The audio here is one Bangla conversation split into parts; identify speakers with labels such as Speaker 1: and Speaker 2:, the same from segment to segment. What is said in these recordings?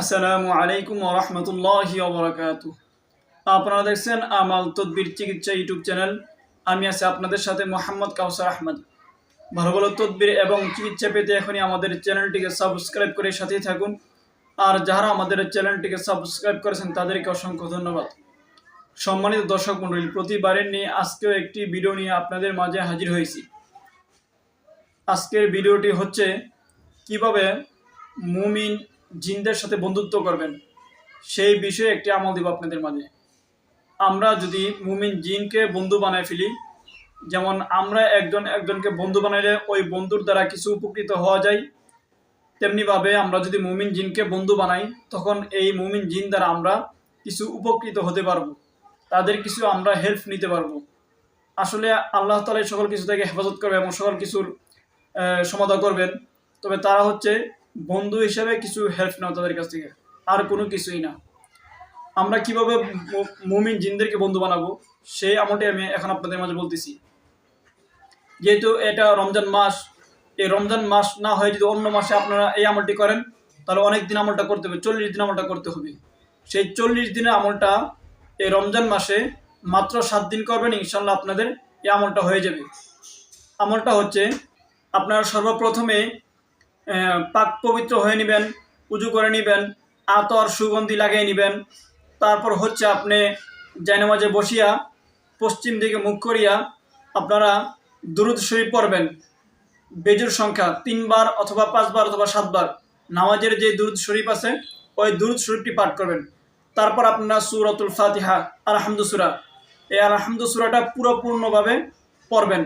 Speaker 1: আসসালামু আলাইকুম ওরহমতুল্লাহি ওবরাকাত আপনারা দেখছেন আমাল তদবির চিকিৎসা ইউটিউব চ্যানেল। আমি আছি আপনাদের সাথে মোহাম্মদ কাউসার আহমদ। ভালো ভালো তদবির এবং চিকিৎসা পেতে এখনই আমাদের চ্যানেলটিকে সাবস্ক্রাইব করে সাথেই থাকুন। আর যারা আমাদের চ্যানেলটিকে সাবস্ক্রাইব করেছেন, তাদেরকে অসংখ্য ধন্যবাদ। সম্মানিত দর্শক মণ্ডলী, প্রতিবারের নিয়ে আজকেও একটি ভিডিও নিয়ে আপনাদের মাঝে হাজির হয়েছি। আজকের ভিডিওটি হচ্ছে কীভাবে মুমিন জিনদের সাথে বন্ধুত্ব করবেন সেই বিষয়ে একটি আমল দিব আপনাদের মাঝে। আমরা যদি মুমিন জিনকে বন্ধু বানায় ফেলি যেমন আমরা একজন একজনকে বন্ধু বানাইলে ওই বন্ধুর দ্বারা কিছু উপকৃত হওয়া যায় তেমনিভাবে আমরা যদি মুমিন জিনকে বন্ধু বানাই তখন এই মুমিন জিন দ্বারা আমরা কিছু উপকৃত হতে পারব। তাদের কিছু আমরা হেল্প নিতে পারব। আসলে আল্লাহ তালা এই সকল কিছু থেকে হেফাজত করবে এবং সকল কিছুর আহ, সমাধান করবেন। তবে তারা হচ্ছে বন্ধু হিসেবে কিছু হেল্প নাও তাদের কাছ থেকে। আর কোনো কিছুই না। আমরা কীভাবে মুমিন জিনদেরকে বন্ধু বানাবো, সেই আমলটি আমি এখন আপনাদের মাঝে বলতেছি। যেহেতু এটা রমজান মাস, এই রমজান মাস না হয়ে যদি অন্য মাসে আপনারা এই আমলটি করেন, তাহলে অনেক দিন আমলটা করতে হবে, চল্লিশ দিন আমলটা করতে হবে। সেই চল্লিশ দিনের আমলটা এই রমজান মাসে মাত্র সাত দিন করবেন ইনশাল্লাহ আপনাদের এই আমলটা হয়ে যাবে। আমলটা হচ্ছে, আপনারা সর্বপ্রথমে পাক পবিত্র হয়ে নেবেন, উজু করে নেবেন, আতর সুগন্ধি লাগিয়ে নেবেন। তারপর হচ্ছে আপনি জায়নামাজে বসিয়া, পশ্চিম দিকে মুখ করিয়া আপনারা দুরুদ শরীফ পড়বেন। বেজুর সংখ্যা তিনবার অথবা পাঁচবার অথবা সাতবার নামাজের যে দুরুদ শরীফ আছে, ওই দুরুদ শরীফটি পাঠ করবেন। তারপর আপনারা সুরাতুল ফাতিহা, আলহামদু সুরা, এই আলহামদু সুরাটা পুরোপূর্ণভাবে পড়বেন।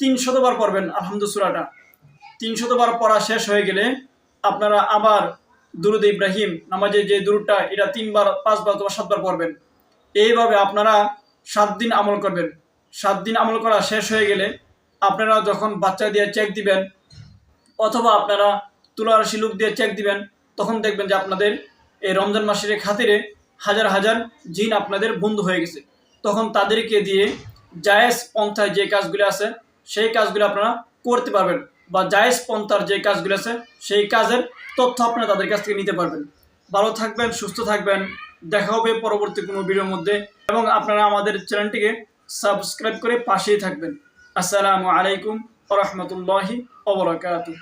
Speaker 1: তিনশতবার পড়বেন আলহামদু সুরাটা। তিনশতবার পড়া শেষ হয়ে গেলে আপনারা আবার দুরুদ ইব্রাহিম নামাজের যে দুরুদটা, এটা তিনবার, পাঁচবার অথবা সাতবার পড়বেন। এইভাবে আপনারা সাত দিন আমল করবেন। সাত দিন আমল করা শেষ হয়ে গেলে আপনারা যখন বাচ্চা দিয়ে চেক দিবেন, অথবা আপনারা তুলার শিলুক দিয়ে চেক দিবেন, তখন দেখবেন যে আপনাদের এই রমজান মাসের খাতিরে হাজার হাজার জিন আপনাদের বন্ধু হয়ে গেছে। তখন তাদেরকে দিয়ে জায়েজ পন্থায় যে কাজগুলি আছে, সেই কাজগুলি আপনারা করতে পারবেন। বা জায়েজ পন্থার যে কাজগুলো আছে, সেই কাজের তথ্য আপনারা তাদের কাছ থেকে নিতে পারবেন। ভালো থাকবেন, সুস্থ থাকবেন। দেখা হবে পরবর্তী কোনো ভিডিওর মধ্যে। এবং আপনারা আমাদের চ্যানেলটিকে সাবস্ক্রাইব করে পাশেই থাকবেন। আসসালামু আলাইকুম রহমতুল্লাহি ওবরাকাতুহ